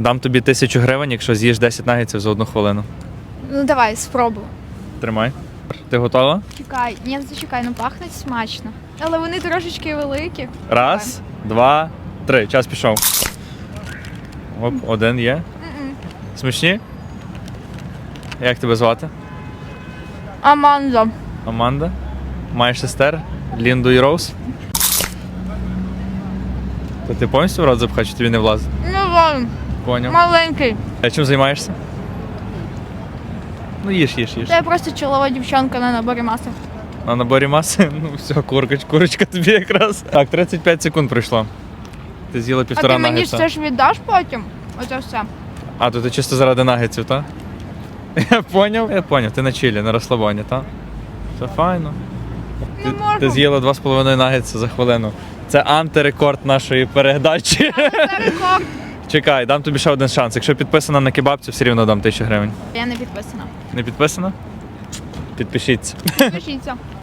Дам тобі тисячу гривень, якщо з'їш 10 нагетсів за одну хвилину. Ну давай, спробуй. Тримай. Ти готова? Чекай, ні, зачекай, ну пахнуть смачно. Але вони трошечки великі. Раз, два, три. Час пішов. Оп, один є. М-м. Смачні? Як тебе звати? Аманда. Аманда? Маєш сестер? Лінду і Роуз? То ти повністю в рот запхав, чи тобі не влазить? Ну ладно, Поняв. маленький. А чим займаєшся? Ну їж, їж, їж. Та я просто чолова дівчонка на наборі маси. На наборі маси? Ну все, курочка, курочка тобі якраз. Так, 35 секунд пройшло. Ти з'їла А півтора ти мені нагетса. це ж віддаш потім? Оце все. А, то ти чисто заради нагетсів, так? Я поняв, я поняв. Ти на чилі, на розслабоні, так? Все файно. Не Ти, можу. ти з'їла 2,5 нагетса за хвилину. Це антирекорд нашої передачі. Це рекорд. Чекай, дам тобі ще один шанс. Якщо підписана на кебабцю, все рівно дам тисячу гривень. Я не підписана. Не підписана? Підпишіться. Пишіться.